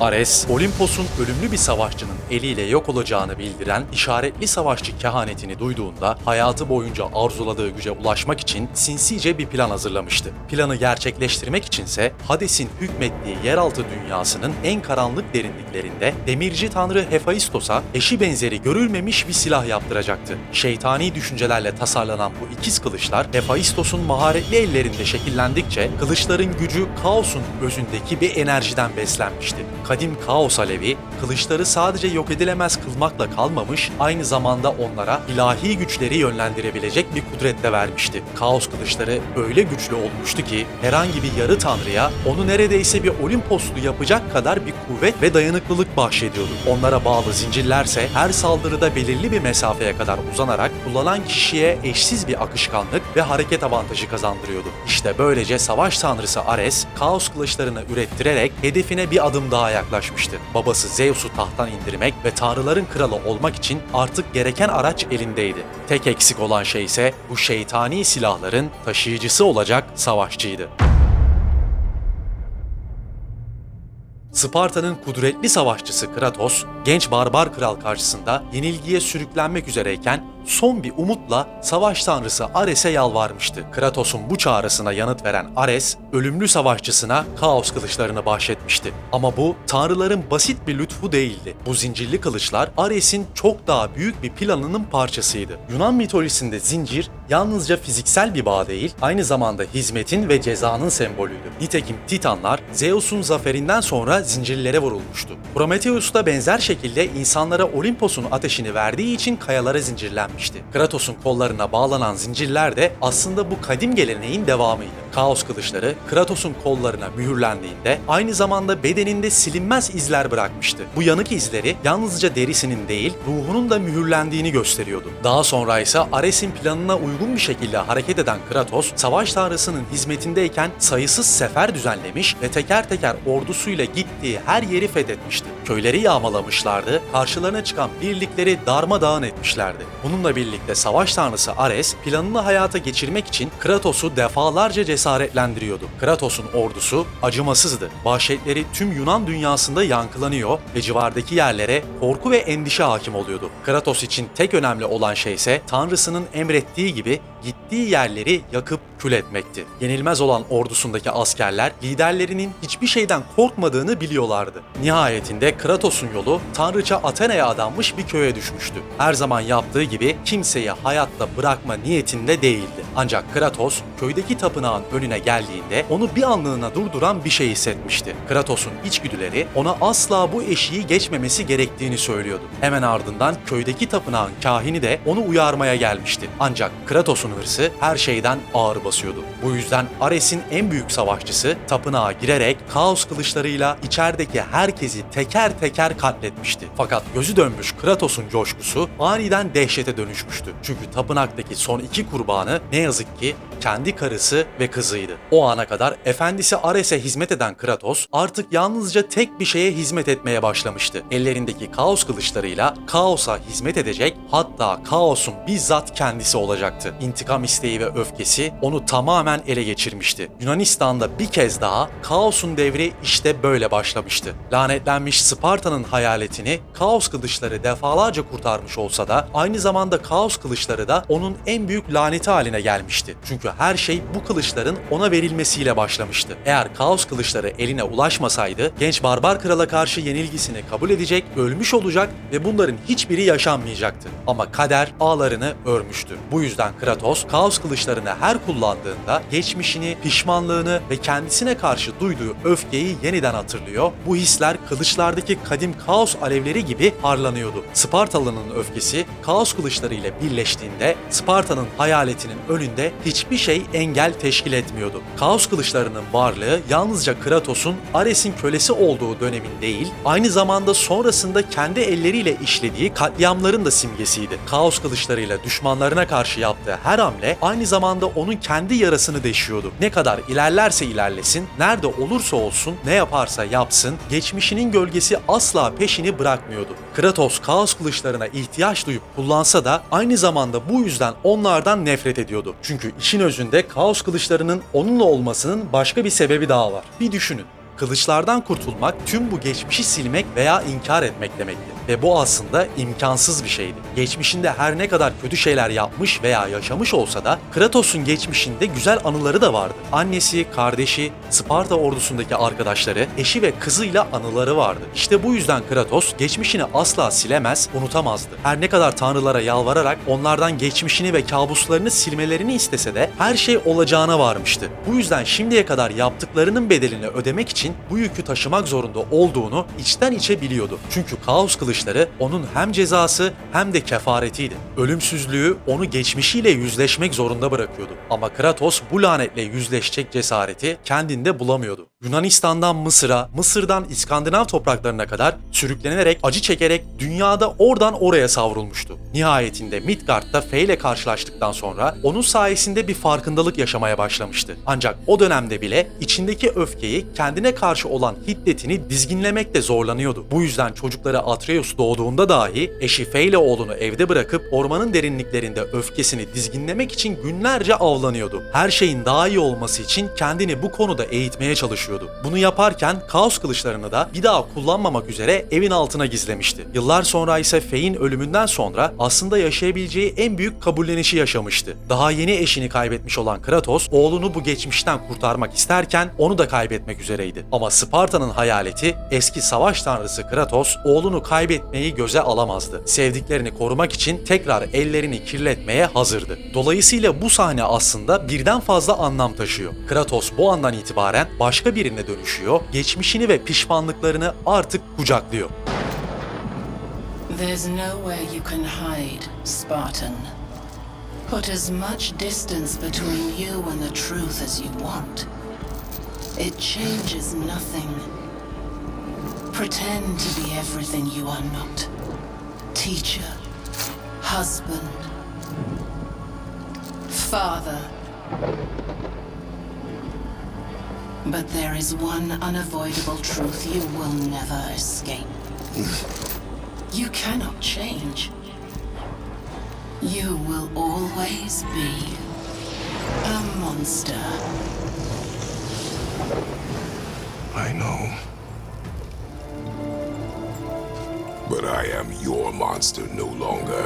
Ares, Olimpos'un ölümlü bir savaşçının eliyle yok olacağını bildiren işaretli savaşçı kehanetini duyduğunda hayatı boyunca arzuladığı güce ulaşmak için sinsice bir plan hazırlamıştı. Planı gerçekleştirmek içinse Hades'in hükmettiği yeraltı dünyasının en karanlık derinliklerinde demirci tanrı Hephaistos'a eşi benzeri görülmemiş bir silah yaptıracaktı. Şeytani düşüncelerle tasarlanan bu ikiz kılıçlar Hephaistos'un maharetli ellerinde şekillendikçe kılıçların gücü kaosun özündeki bir enerjiden beslenmişti. Kadim kaos alevi kılıçları sadece yok edilemez kılmakla kalmamış, aynı zamanda onlara ilahi güçleri yönlendirebilecek bir kudret de vermişti. Kaos kılıçları öyle güçlü olmuştu ki herhangi bir yarı tanrıya onu neredeyse bir Olimposlu yapacak kadar bir kuvvet ve dayanıklılık bahşediyordu. Onlara bağlı zincirlerse her saldırıda belirli bir mesafeye kadar uzanarak kullanan kişiye eşsiz bir akışkanlık ve hareket avantajı kazandırıyordu. İşte böylece savaş tanrısı Ares, kaos kılıçlarını ürettirerek hedefine bir adım daha yaklaşmıştı. Babası Zeus'u tahttan indirmek ve tanrıların kralı olmak için artık gereken araç elindeydi. Tek eksik olan şey ise bu şeytani silahların taşıyıcısı olacak savaşçıydı. Sparta'nın kudretli savaşçısı Kratos, genç barbar kral karşısında yenilgiye sürüklenmek üzereyken son bir umutla savaş tanrısı Ares'e yalvarmıştı. Kratos'un bu çağrısına yanıt veren Ares, ölümlü savaşçısına kaos kılıçlarını bahşetmişti. Ama bu tanrıların basit bir lütfu değildi. Bu zincirli kılıçlar Ares'in çok daha büyük bir planının parçasıydı. Yunan mitolojisinde zincir yalnızca fiziksel bir bağ değil, aynı zamanda hizmetin ve cezanın sembolüydü. Nitekim Titanlar Zeus'un zaferinden sonra zincirlere vurulmuştu. Prometheus da benzer şekilde insanlara Olimpos'un ateşini verdiği için kayalara zincirlenmişti. Kratos'un kollarına bağlanan zincirler de aslında bu kadim geleneğin devamıydı. Kaos kılıçları Kratos'un kollarına mühürlendiğinde aynı zamanda bedeninde silinmez izler bırakmıştı. Bu yanık izleri yalnızca derisinin değil, ruhunun da mühürlendiğini gösteriyordu. Daha sonra ise Ares'in planına uygun bir şekilde hareket eden Kratos, savaş tanrısının hizmetindeyken sayısız sefer düzenlemiş ve teker teker ordusuyla gittiği her yeri fethetmişti. Köyleri yağmalamışlardı, karşılarına çıkan birlikleri darmadağın etmişlerdi. Bununla birlikte savaş tanrısı Ares planını hayata geçirmek için Kratos'u defalarca cesaretlendiriyordu. Kratos'un ordusu acımasızdı. Vahşetleri tüm Yunan dünyasında yankılanıyor ve civardaki yerlere korku ve endişe hakim oluyordu. Kratos için tek önemli olan şey ise tanrısının emrettiği gibi gittiği yerleri yakıp kül etmekti. Yenilmez olan ordusundaki askerler liderlerinin hiçbir şeyden korkmadığını biliyorlardı. Nihayetinde Kratos'un yolu tanrıça Athena'ya adanmış bir köye düşmüştü. Her zaman yaptığı gibi kimseyi hayatta bırakma niyetinde değildi. Ancak Kratos köydeki tapınağın önüne geldiğinde onu bir anlığına durduran bir şey hissetmişti. Kratos'un içgüdüleri ona asla bu eşiği geçmemesi gerektiğini söylüyordu. Hemen ardından köydeki tapınağın kahini de onu uyarmaya gelmişti. Ancak Kratos'un hırsı her şeyden ağır basıyordu. Bu yüzden Ares'in en büyük savaşçısı tapınağa girerek kaos kılıçlarıyla içerideki herkesi teker teker katletmişti. Fakat gözü dönmüş Kratos'un coşkusu aniden dehşete dönüşmüştü. Çünkü tapınaktaki son iki kurbanı ne yazık ki kendi karısı ve kızıydı. O ana kadar efendisi Ares'e hizmet eden Kratos artık yalnızca tek bir şeye hizmet etmeye başlamıştı. Ellerindeki kaos kılıçlarıyla kaosa hizmet edecek hatta kaosun bizzat kendisi olacaktı. İntikam isteği ve öfkesi onu tamamen ele geçirmişti. Yunanistan'da bir kez daha kaosun devri işte böyle başlamıştı. Lanetlenmiş Sparta'nın hayaletini kaos kılıçları defalarca kurtarmış olsa da aynı zamanda kaos kılıçları da onun en büyük laneti haline gelmişti. Çünkü her şey bu kılıçların ona verilmesiyle başlamıştı. Eğer kaos kılıçları eline ulaşmasaydı genç barbar krala karşı yenilgisini kabul edecek, ölmüş olacak ve bunların hiçbiri yaşanmayacaktı. Ama kader ağlarını örmüştü. Bu yüzden Kratos kaos kılıçlarını her kullandığında geçmişini, pişmanlığını ve kendisine karşı duyduğu öfkeyi yeniden hatırlıyor. Bu hisler kılıçlardaki kadim kaos alevleri gibi parlanıyordu. Spartalı'nın öfkesi kaos kılıçları ile birleştiğinde Sparta'nın hayaletinin önünde hiçbir şey engel teşkil etmiyordu. Kaos kılıçlarının varlığı yalnızca Kratos'un Ares'in kölesi olduğu dönemin değil, aynı zamanda sonrasında kendi elleriyle işlediği katliamların da simgesiydi. Kaos kılıçlarıyla düşmanlarına karşı yaptığı her hamle aynı zamanda onun kendi yarasını deşiyordu. Ne kadar ilerlerse ilerlesin, nerede olursa olsun, ne yaparsa yapsın, geçmişinin gölgesi asla peşini bırakmıyordu. Kratos kaos kılıçlarına ihtiyaç duyup kullansa da aynı zamanda bu yüzden onlardan nefret ediyordu. Çünkü işin özünde kaos kılıçlarının onunla olmasının başka bir sebebi daha var. Bir düşünün. Kılıçlardan kurtulmak tüm bu geçmişi silmek veya inkar etmek demekti. Ve bu aslında imkansız bir şeydi. Geçmişinde her ne kadar kötü şeyler yapmış veya yaşamış olsa da Kratos'un geçmişinde güzel anıları da vardı. Annesi, kardeşi, Sparta ordusundaki arkadaşları, eşi ve kızıyla anıları vardı. İşte bu yüzden Kratos geçmişini asla silemez, unutamazdı. Her ne kadar tanrılara yalvararak onlardan geçmişini ve kabuslarını silmelerini istese de her şey olacağına varmıştı. Bu yüzden şimdiye kadar yaptıklarının bedelini ödemek için bu yükü taşımak zorunda olduğunu içten içe biliyordu. Çünkü kaos kılıçları onun hem cezası hem de kefaretiydi. Ölümsüzlüğü onu geçmişiyle yüzleşmek zorunda bırakıyordu. Ama Kratos bu lanetle yüzleşecek cesareti kendinde bulamıyordu. Yunanistan'dan Mısır'a, Mısır'dan İskandinav topraklarına kadar sürüklenerek, acı çekerek dünyada oradan oraya savrulmuştu. Nihayetinde Midgard'da Fe ile karşılaştıktan sonra onun sayesinde bir farkındalık yaşamaya başlamıştı. Ancak o dönemde bile içindeki öfkeyi kendine karşı olan hiddetini dizginlemekte zorlanıyordu. Bu yüzden çocukları Atreus doğduğunda dahi eşi Fe ile oğlunu evde bırakıp ormanın derinliklerinde öfkesini dizginlemek için günlerce avlanıyordu. Her şeyin daha iyi olması için kendini bu konuda eğitmeye çalışıyordu. Bunu yaparken kaos kılıçlarını da bir daha kullanmamak üzere evin altına gizlemişti. Yıllar sonra ise Fey'in ölümünden sonra aslında yaşayabileceği en büyük kabullenişi yaşamıştı. Daha yeni eşini kaybetmiş olan Kratos, oğlunu bu geçmişten kurtarmak isterken onu da kaybetmek üzereydi. Ama Sparta'nın hayaleti eski savaş tanrısı Kratos oğlunu kaybetmeyi göze alamazdı. Sevdiklerini korumak için tekrar ellerini kirletmeye hazırdı. Dolayısıyla bu sahne aslında birden fazla anlam taşıyor. Kratos bu andan itibaren başka birine dönüşüyor, geçmişini ve pişmanlıklarını artık kucaklıyor. There's nowhere you can hide, Spartan. Put as much distance between you and the truth as you want. It changes nothing. Pretend to be everything you are not. Teacher, husband, father. But there is one unavoidable truth you will never escape. You cannot change. You will always be a monster. I know. But I am your monster no longer.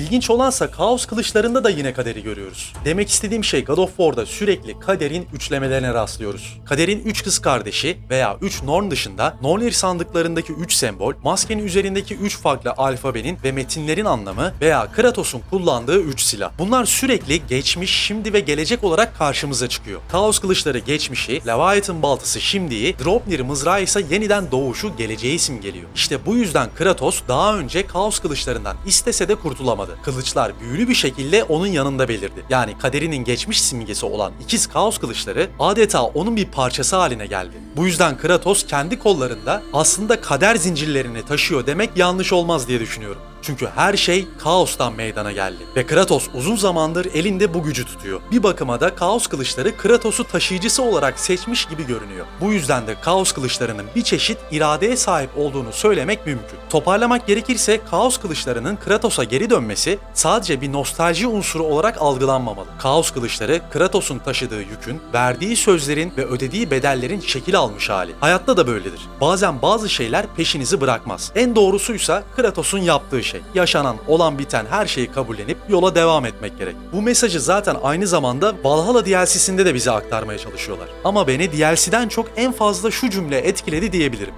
İlginç olansa Kaos kılıçlarında da yine kaderi görüyoruz. Demek istediğim şey God of War'da sürekli kaderin üçlemelerine rastlıyoruz. Kaderin üç kız kardeşi veya üç norm dışında Nornir sandıklarındaki üç sembol, maskenin üzerindeki üç farklı alfabenin ve metinlerin anlamı veya Kratos'un kullandığı üç silah. Bunlar sürekli geçmiş, şimdi ve gelecek olarak karşımıza çıkıyor. Kaos kılıçları geçmişi, Leviathan baltası şimdiyi, Draupnir mızrağı ise yeniden doğuşu geleceği simgeliyor. İşte bu yüzden Kratos daha önce Kaos kılıçlarından istese de kurtulamadı. Kılıçlar büyülü bir şekilde onun yanında belirdi. Yani kaderinin geçmiş simgesi olan ikiz Kaos kılıçları adeta onun bir parçası haline geldi. Bu yüzden Kratos kendi kollarında aslında kader zincirlerini taşıyor demek yanlış olmaz diye düşünüyorum. Çünkü her şey kaostan meydana geldi. Ve Kratos uzun zamandır elinde bu gücü tutuyor. Bir bakıma da kaos kılıçları Kratos'u taşıyıcısı olarak seçmiş gibi görünüyor. Bu yüzden de kaos kılıçlarının bir çeşit iradeye sahip olduğunu söylemek mümkün. Toparlamak gerekirse kaos kılıçlarının Kratos'a geri dönmesi sadece bir nostalji unsuru olarak algılanmamalı. Kaos kılıçları Kratos'un taşıdığı yükün, verdiği sözlerin ve ödediği bedellerin şekil almış hali. Hayatta da böyledir. Bazen bazı şeyler peşinizi bırakmaz. En doğrusuysa Kratos'un yaptığı şey. Yaşanan, olan biten her şeyi kabullenip yola devam etmek gerek. Bu mesajı zaten aynı zamanda Valhalla DLC'sinde de bize aktarmaya çalışıyorlar. Ama beni DLC'den çok en fazla şu cümle etkiledi diyebilirim.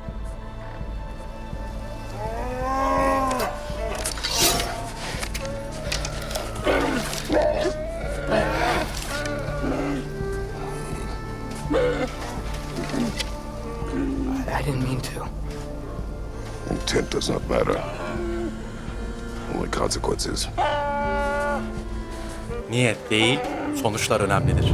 Consequences. Niyet değil, sonuçlar önemlidir.